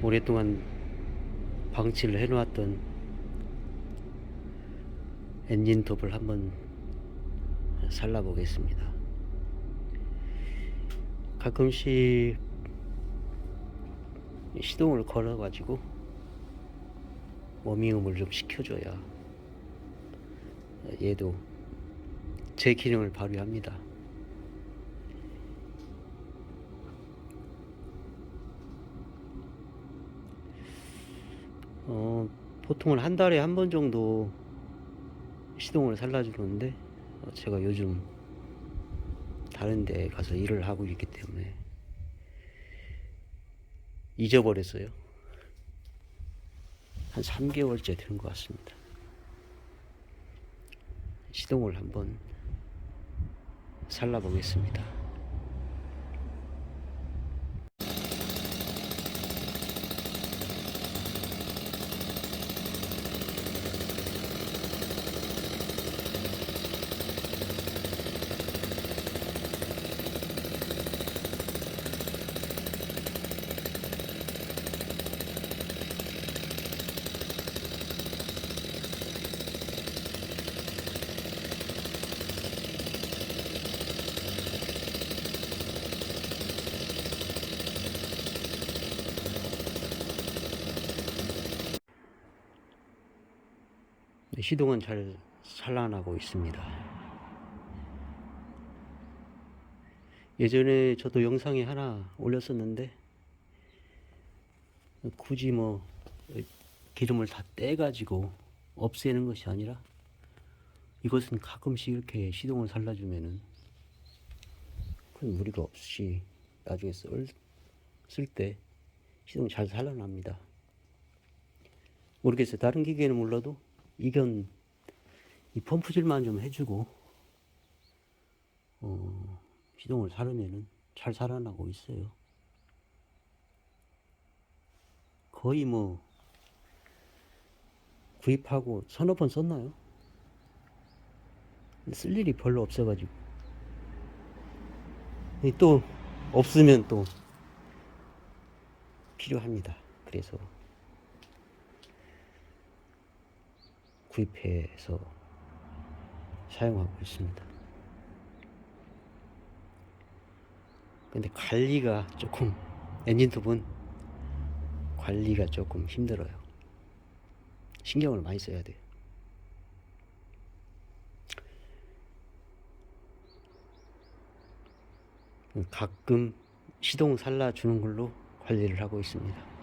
오랫동안 방치를 해놓았던 엔진 톱을 한번 살라보겠습니다. 가끔씩 시동을 걸어가지고 워밍업을 좀 시켜줘야 얘도 제 기능을 발휘합니다. 어, 보통은 한 달에 한 번 정도 시동을 살라주는데 어, 제가 요즘 다른 데 가서 일을 하고 있기 때문에 잊어버렸어요. 한 3개월째 된 것 같습니다. 시동을 한번 살라보겠습니다. 시동은 잘 살아나고 있습니다. 예전에 저도 영상에 하나 올렸었는데 굳이 뭐 기름을 다 떼가지고 없애는 것이 아니라 이것은 가끔씩 이렇게 시동을 살라주면은 큰 무리가 없이 나중에 쓸 때 시동 잘 살아납니다. 모르겠어요. 다른 기계는 몰라도 이건 이 펌프질만 좀 해주고 어, 시동을 사르면은 잘 살아나고 있어요. 거의 뭐 구입하고 서너 번 썼나요? 쓸 일이 별로 없어가지고 이또 없으면 또 필요합니다. 그래서 구입해서 사용하고 있습니다. 근데 관리가 조금 엔진톱은 관리가 조금 힘들어요. 신경을 많이 써야 돼요. 가끔 시동 살라 주는 걸로 관리를 하고 있습니다.